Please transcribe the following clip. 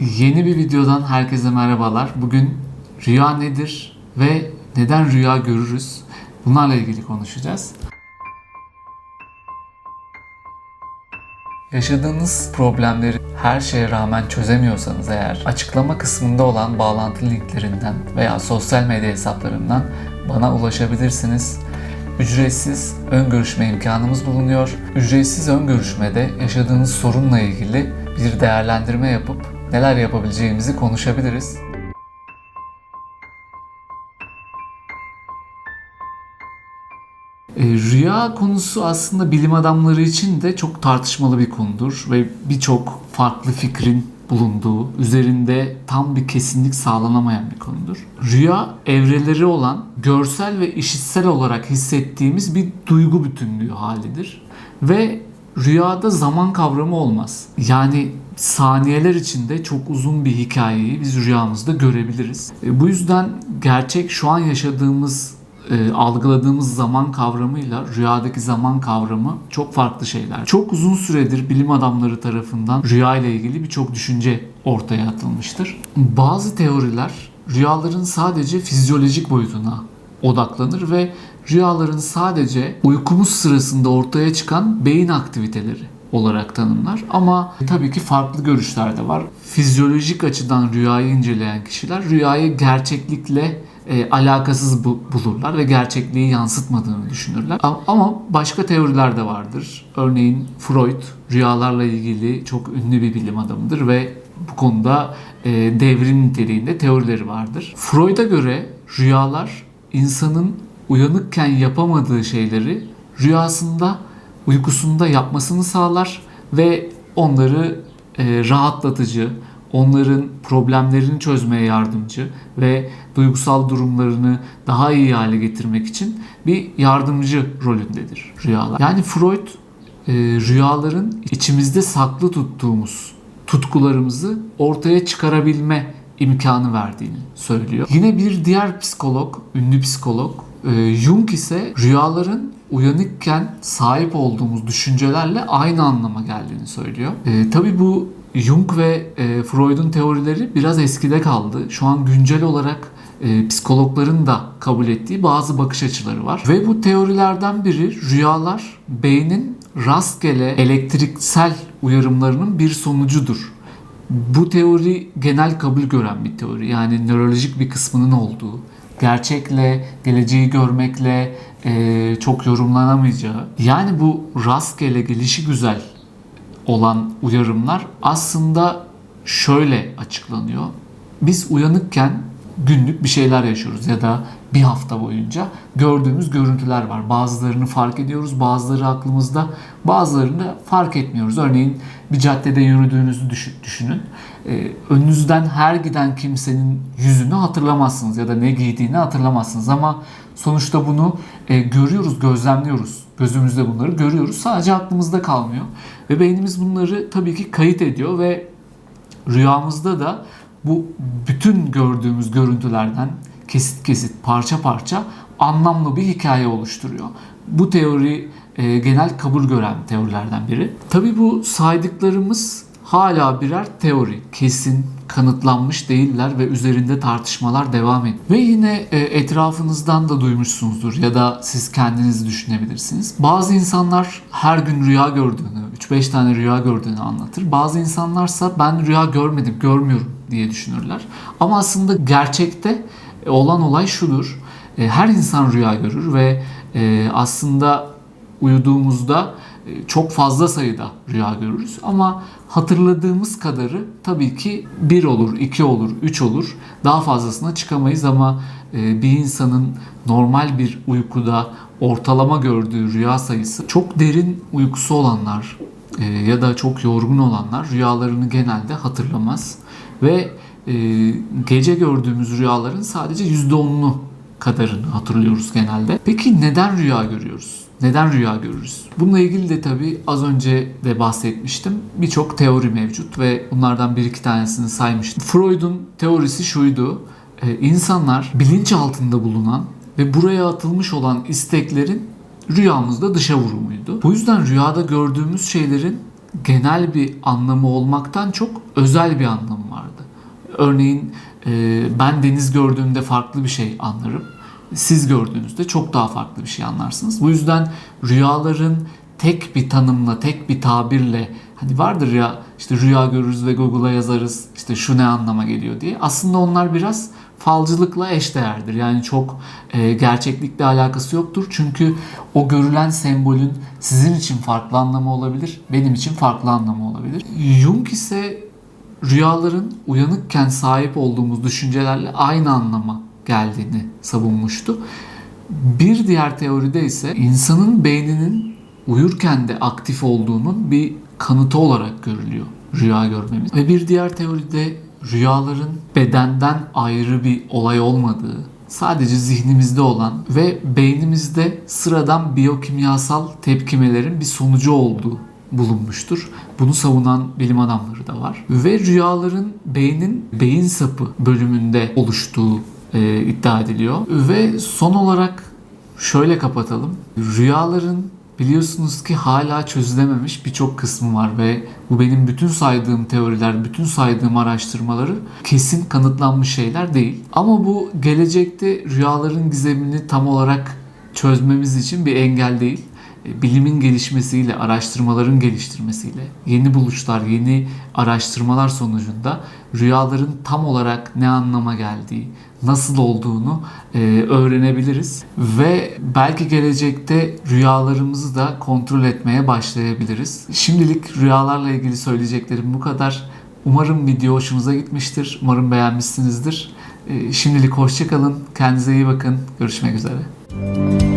Yeni bir videodan herkese merhabalar. Bugün rüya nedir ve neden rüya görürüz? Bunlarla ilgili konuşacağız. Yaşadığınız problemleri her şeye rağmen çözemiyorsanız eğer açıklama kısmında olan bağlantı linklerinden veya sosyal medya hesaplarımdan bana ulaşabilirsiniz. Ücretsiz ön görüşme imkanımız bulunuyor. Ücretsiz ön görüşmede yaşadığınız sorunla ilgili bir değerlendirme yapıp neler yapabileceğimizi konuşabiliriz. E, Rüya konusu aslında bilim adamları için de çok tartışmalı bir konudur ve birçok farklı fikrin bulunduğu, üzerinde tam bir kesinlik sağlanamayan bir konudur. Rüya evreleri olan görsel ve işitsel olarak hissettiğimiz bir duygu bütünlüğü halidir. Ve rüyada zaman kavramı olmaz. Yani saniyeler içinde çok uzun bir hikayeyi biz rüyamızda görebiliriz. E, Bu yüzden gerçek şu an yaşadığımız e, algıladığımız zaman kavramıyla rüyadaki zaman kavramı çok farklı şeyler. Çok uzun süredir bilim adamları tarafından rüya ile ilgili birçok düşünce ortaya atılmıştır. Bazı teoriler rüyaların sadece fizyolojik boyutuna odaklanır ve rüyaların sadece uykumuz sırasında ortaya çıkan beyin aktiviteleri olarak tanımlar. Ama tabii ki farklı görüşler de var. Fizyolojik açıdan rüyayı inceleyen kişiler rüyayı gerçeklikle e, alakasız bu- bulurlar ve gerçekliği yansıtmadığını düşünürler. A- Ama başka teoriler de vardır. Örneğin Freud rüyalarla ilgili çok ünlü bir bilim adamıdır ve bu konuda e, devrim niteliğinde teorileri vardır. Freud'a göre rüyalar insanın uyanıkken yapamadığı şeyleri rüyasında uykusunda yapmasını sağlar ve onları e, rahatlatıcı, onların problemlerini çözmeye yardımcı ve duygusal durumlarını daha iyi hale getirmek için bir yardımcı rolündedir rüyalar. Yani Freud e, rüyaların içimizde saklı tuttuğumuz tutkularımızı ortaya çıkarabilme imkanı verdiğini söylüyor. Yine bir diğer psikolog, ünlü psikolog e, Jung ise rüyaların uyanıkken sahip olduğumuz düşüncelerle aynı anlama geldiğini söylüyor. E, tabii bu Jung ve e, Freud'un teorileri biraz eskide kaldı. Şu an güncel olarak e, psikologların da kabul ettiği bazı bakış açıları var. Ve bu teorilerden biri rüyalar beynin rastgele elektriksel uyarımlarının bir sonucudur. Bu teori genel kabul gören bir teori. Yani nörolojik bir kısmının olduğu, gerçekle, geleceği görmekle e, çok yorumlanamayacağı. Yani bu rastgele gelişi güzel olan uyarımlar aslında şöyle açıklanıyor. Biz uyanıkken günlük bir şeyler yaşıyoruz ya da bir hafta boyunca gördüğümüz görüntüler var. Bazılarını fark ediyoruz, bazıları aklımızda, bazılarını fark etmiyoruz. Örneğin bir caddede yürüdüğünüzü düşün- düşünün. Ee, önünüzden her giden kimsenin yüzünü hatırlamazsınız ya da ne giydiğini hatırlamazsınız ama sonuçta bunu e, görüyoruz, gözlemliyoruz. Gözümüzde bunları görüyoruz. Sadece aklımızda kalmıyor. Ve beynimiz bunları tabii ki kayıt ediyor ve rüyamızda da bu bütün gördüğümüz görüntülerden kesit kesit parça parça anlamlı bir hikaye oluşturuyor. Bu teori e, genel kabul gören teorilerden biri. Tabii bu saydıklarımız hala birer teori. Kesin kanıtlanmış değiller ve üzerinde tartışmalar devam ediyor. Ve yine e, etrafınızdan da duymuşsunuzdur ya da siz kendiniz düşünebilirsiniz. Bazı insanlar her gün rüya gördüğünü, 3-5 tane rüya gördüğünü anlatır. Bazı insanlarsa ben rüya görmedim, görmüyorum diye düşünürler. Ama aslında gerçekte olan olay şudur. E, Her insan rüya görür ve e, aslında uyuduğumuzda e, çok fazla sayıda rüya görürüz. Ama hatırladığımız kadarı tabii ki bir olur, iki olur, üç olur. Daha fazlasına çıkamayız ama e, bir insanın normal bir uykuda ortalama gördüğü rüya sayısı çok derin uykusu olanlar e, ya da çok yorgun olanlar rüyalarını genelde hatırlamaz ve e, gece gördüğümüz rüyaların sadece %10'unu kadarını hatırlıyoruz genelde. Peki neden rüya görüyoruz? Neden rüya görürüz? Bununla ilgili de tabii az önce de bahsetmiştim. Birçok teori mevcut ve bunlardan bir iki tanesini saymıştım. Freud'un teorisi şuydu. Ee, insanlar bilinç altında bulunan ve buraya atılmış olan isteklerin rüyamızda dışa vurumuydu. Bu yüzden rüyada gördüğümüz şeylerin genel bir anlamı olmaktan çok özel bir anlamı vardı. Örneğin e, ben deniz gördüğümde farklı bir şey anlarım. Siz gördüğünüzde çok daha farklı bir şey anlarsınız. Bu yüzden rüyaların tek bir tanımla, tek bir tabirle hani vardır ya işte rüya görürüz ve Google'a yazarız işte şu ne anlama geliyor diye. Aslında onlar biraz falcılıkla eşdeğerdir. Yani çok e, gerçeklikle alakası yoktur. Çünkü o görülen sembolün sizin için farklı anlamı olabilir, benim için farklı anlamı olabilir. Jung ise rüyaların uyanıkken sahip olduğumuz düşüncelerle aynı anlama geldiğini savunmuştu. Bir diğer teoride ise insanın beyninin uyurken de aktif olduğunun bir kanıtı olarak görülüyor rüya görmemiz. Ve bir diğer teoride rüyaların bedenden ayrı bir olay olmadığı, sadece zihnimizde olan ve beynimizde sıradan biyokimyasal tepkimelerin bir sonucu olduğu bulunmuştur. Bunu savunan bilim adamları da var. Ve rüyaların beynin beyin sapı bölümünde oluştuğu e, iddia ediliyor. Ve son olarak şöyle kapatalım. Rüyaların biliyorsunuz ki hala çözülememiş birçok kısmı var ve bu benim bütün saydığım teoriler, bütün saydığım araştırmaları kesin kanıtlanmış şeyler değil. Ama bu gelecekte rüyaların gizemini tam olarak çözmemiz için bir engel değil. Bilimin gelişmesiyle, araştırmaların geliştirmesiyle, yeni buluşlar, yeni araştırmalar sonucunda rüyaların tam olarak ne anlama geldiği, nasıl olduğunu e, öğrenebiliriz ve belki gelecekte rüyalarımızı da kontrol etmeye başlayabiliriz. Şimdilik rüyalarla ilgili söyleyeceklerim bu kadar. Umarım video hoşunuza gitmiştir. Umarım beğenmişsinizdir. E, şimdilik hoşçakalın. Kendinize iyi bakın. Görüşmek üzere.